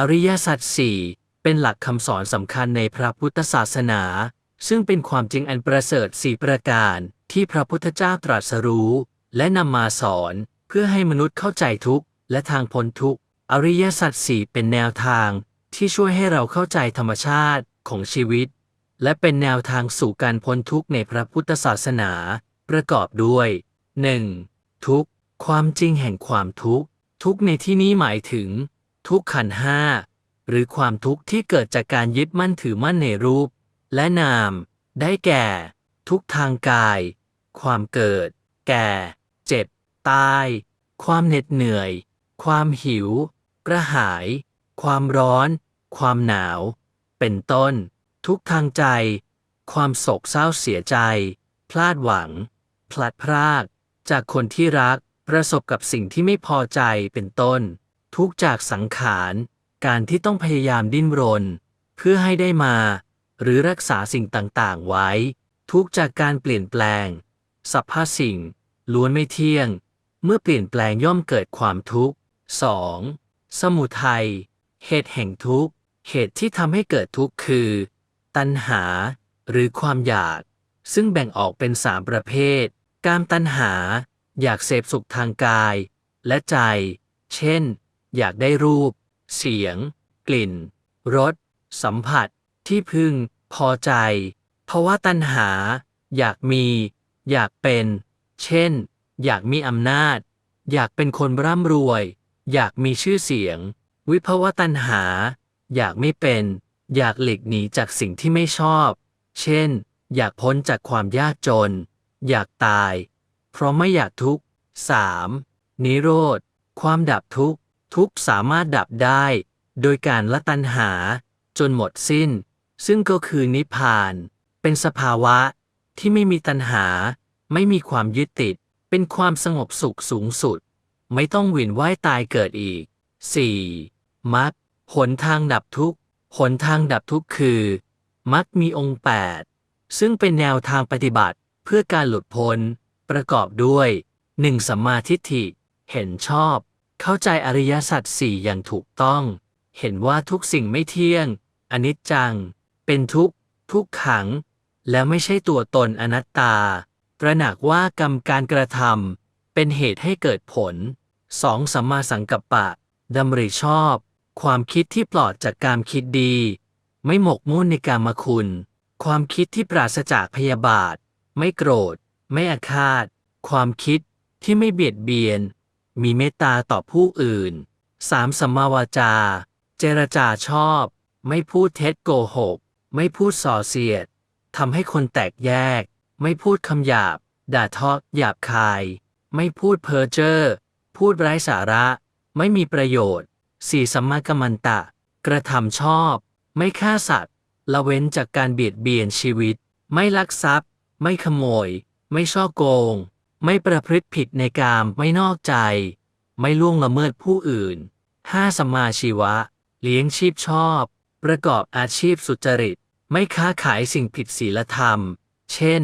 อริยสัจสี่เป็นหลักคำสอนสำคัญในพระพุทธศาสนา ซึ่งเป็นความจริงอันประเสริฐสี่ประการที่พระพุทธเจ้าตรัสรู้ และนำมาสอนเพื่อให้มนุษย์เข้าใจทุกข์และทางพ้นทุกข์อริยสัจสี่เป็นแนวทางที่ช่วยให้เราเข้าใจธรรมชาติของชีวิต และเป็นแนวทางสู่การพ้นทุกข์ในพระพุทธศาสนา ประกอบด้วย 1. ทุกข์ ความจริงแห่งความทุกข์ ทุกข์ในที่นี้หมายถึง ทุกขันห้าหรือความทุกข์ที่เกิดจากการยึดมั่นถือมั่นในรูป และนาม ได้แก่ ทุกทางกาย ความเกิด แก่ เจ็บ ตาย ความเหน็ดเหนื่อย ความหิว กระหาย ความร้อน ความหนาว เป็นต้น ทุกทางใจ ความโศกเศร้าเสียใจ พลาดหวัง พลัดพราก จากคนที่รักประสบกับสิ่งที่ไม่พอใจเป็นต้น ทุกจากสังขาร การที่ต้องพยายามดิ้นรน เพื่อให้ได้มา หรือรักษาสิ่งต่างๆ ไว้ ทุกจากการเปลี่ยนแปลงสรรพสิ่ง ล้วนไม่เที่ยง เมื่อเปลี่ยนแปลงย่อมเกิดความทุกข์ 2. สมุทัยเหตุแห่งทุกข์ เหตุที่ทำให้เกิดทุกข์คือ ตัณหา หรือความอยาก ซึ่งแบ่งออกเป็นสามประเภท การตัณหา อยากเสพสุขทางกาย และใจ เช่น อยากได้รูป เสียง กลิ่น รส สัมผัส ที่พึง พอใจ เพราะว่าตัณหา อยากมี อยากเป็น เช่น อยากมีอำนาจ อยากเป็นคนร่ำรวย อยากมีชื่อเสียง วิภวตัณหา อยากไม่เป็น อยากหลีกหนีจากสิ่งที่ไม่ชอบ เช่น อยากพ้นจากความยากจน อยากตาย เพราะไม่อยากทุกข์ 3. นิโรธ ความดับทุกข์ ทุกข์สามารถดับได้ โดยการละตัณหา จนหมดสิ้น ซึ่งก็คือนิพพาน เป็นสภาวะที่ไม่มีตัณหา ไม่มีความยึดติด เป็นความสงบสุขสูงสุด ไม่ต้องหวินว่ายตายเกิดอีก 4. มรรคหนทางดับทุกข์หนทางดับทุกข์คือมรรคมีองค์ 8 ซึ่งเป็นแนวทางปฏิบัติเพื่อการหลุดพ้น ประกอบด้วย 1. สัมมาทิฏฐิ เห็นชอบ เข้าใจอริยสัจสี่อย่างถูกต้อง เห็นว่าทุกสิ่งไม่เที่ยง อนิจจัง เป็นทุกข์ ทุกขัง และไม่ใช่ตัวตนอนัตตา ตระหนักว่ากรรมการกระทำเป็นเหตุให้เกิดผล 2. สัมมาสังกัปปะดำริชอบ ความคิดที่ปลอดจากการคิดดี ไม่หมกมุ่นในการมคุณ ความคิดที่ปราศจากพยาบาท ไม่โกรธ ไม่อาฆาต ความคิดที่ไม่เบียดเบียน มีเมตตาต่อผู้อื่น 3. สัมมาวาจา เจรจาชอบ ไม่พูดเท็จโกหก ไม่พูดส่อเสียดทำให้คนแตกแยก ไม่พูดคำหยาบ ด่าทอหยาบคาย ไม่พูดเพ้อเจ้อพูดไร้สาระ ไม่มีประโยชน์ 4. สัมมากัมมันตะ กระทำชอบ ไม่ฆ่าสัตว์ ละเว้นจากการเบียดเบียนชีวิต ไม่ลักทรัพย์ ไม่ขโมย ไม่ช่อโกง ไม่ประพฤติผิดในกามไม่นอกใจ ไม่ล่วงละเมิดผู้อื่น 5. สัมมาชีวะ เลี้ยงชีพชอบ ประกอบอาชีพสุจริต ไม่ค้าขายสิ่งผิดศีลธรรม เช่น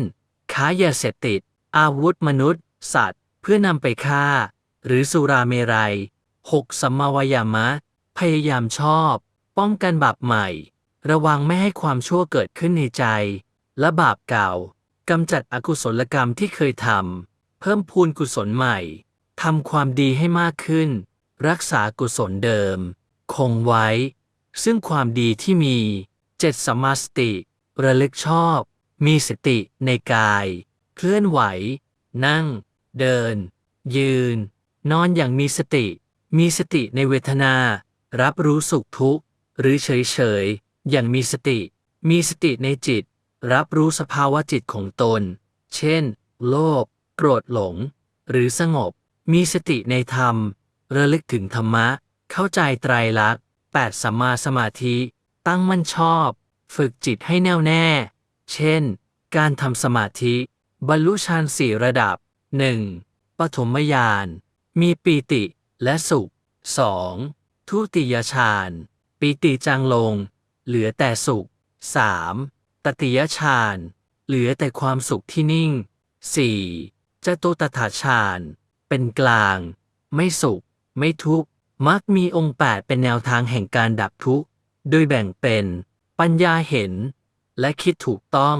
ค้ายาเสพติด อาวุธมนุษย์ สัตว์ เพื่อนำไปฆ่า หรือสุราเมรัย 6. สัมมาวายามะ พยายามชอบ ป้องกันบาปใหม่ ระวังไม่ให้ความชั่วเกิดขึ้นในใจ และบาปเก่ากำจัดอกุศลกรรมที่เคยทำ เพิ่มพูนกุศลใหม่ทำความดีให้มากขึ้น รักษากุศลเดิม คงไว้ ซึ่งความดีที่มีเจ็ดสมาสติ ระลึกชอบ มีสติในกาย เคลื่อนไหว นั่ง เดิน ยืน นอนอย่างมีสติ มีสติในเวทนา รับรู้สุขทุกข์หรือเฉยเฉยอย่างมีสติ มีสติในจิต รับรู้สภาวะจิตของตน เช่น โลภ โกรธหลง หรือสงบ มีสติในธรรม ระลึกถึงธรรมะ เข้าใจไตรลักษณ์ 8. สัมมาสมาธิ ตั้งมั่นชอบ ฝึกจิตให้แน่วแน่ เช่น การทำสมาธิ บรรลุฌานสี่ระดับ 1. ปฐมญาณมีปีติและสุข 2. ทุติยฌาน ปีติจางลง เหลือแต่สุข 3. ตติยฌาน เหลือแต่ความสุขที่นิ่ง 4. จตุตถาฌานเป็นกลาง ไม่สุข ไม่ทุกข์มักมีองค์8เป็นแนวทางแห่งการดับทุกข์ โดยแบ่งเป็น ปัญญาเห็น และคิดถูกต้อง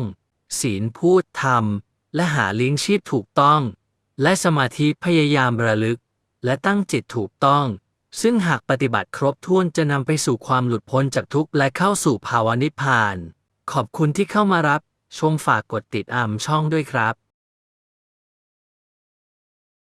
ศีลพูดทำและหาเลี้ยงชีพถูกต้อง และสมาธิพยายามระลึก และตั้งจิตถูกต้อง ซึ่งหากปฏิบัติครบถ้วนจะนำไปสู่ความหลุดพ้นจากทุกข์และเข้าสู่ภาวะนิพพาน ขอบคุณที่เข้ามารับ ชมฝากกดติดตามช่องด้วยครับ